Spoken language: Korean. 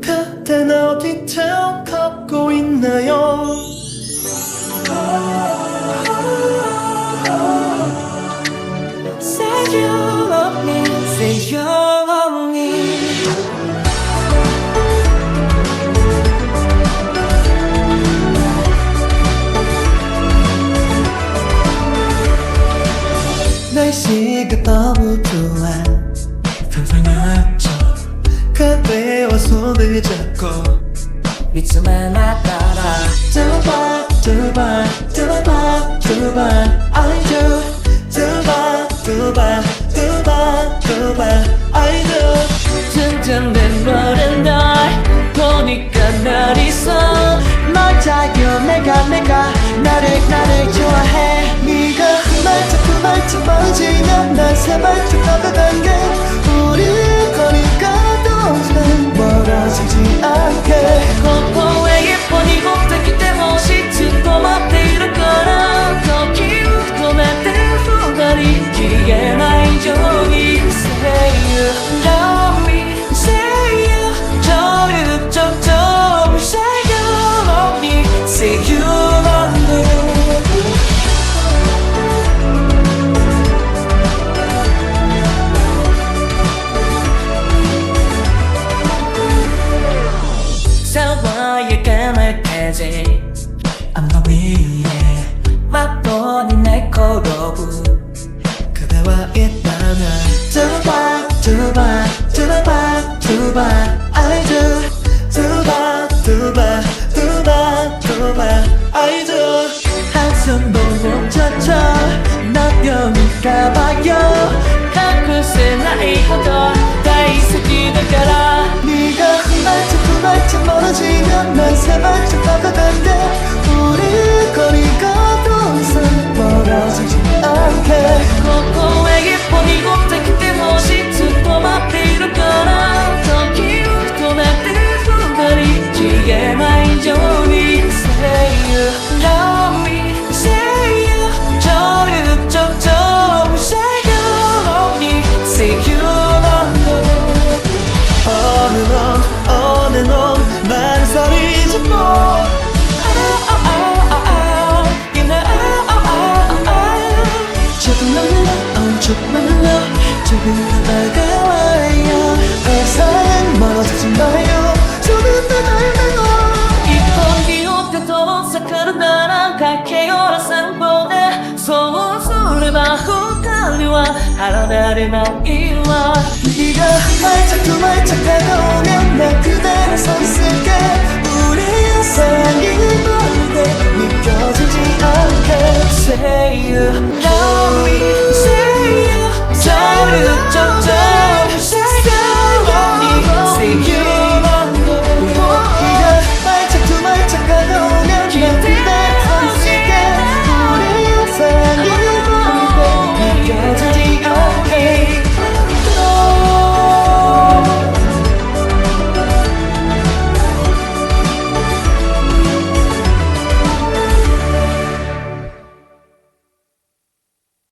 그댄 어디쯤 걷고 있나요 날씨가 너무 좋아. 평상하죠 그대와 손을 잡고 믿음만 따라 두번 두번 두번 두번 멀어지 테지. 안마 위에 맛보니 날카로운 그대와 있다면 두번 두번 두번 두번 I do. 두번 두번 두번 두번 I do. 한숨 보고 젖혀. 나병일까 봐요 가끔씩 나의 허도 다 있을지도 가라. 네가 한 발짝 두 발짝 멀어지면 난세 발짝 자꾸 달려와. 하나다리만 일와 네가 말짝 두 말짝 다가오면 나 그대를 손쓸게. 우리의 사랑이 모르게 느껴지지 않게. Say you love me Say you. 사랑은 점점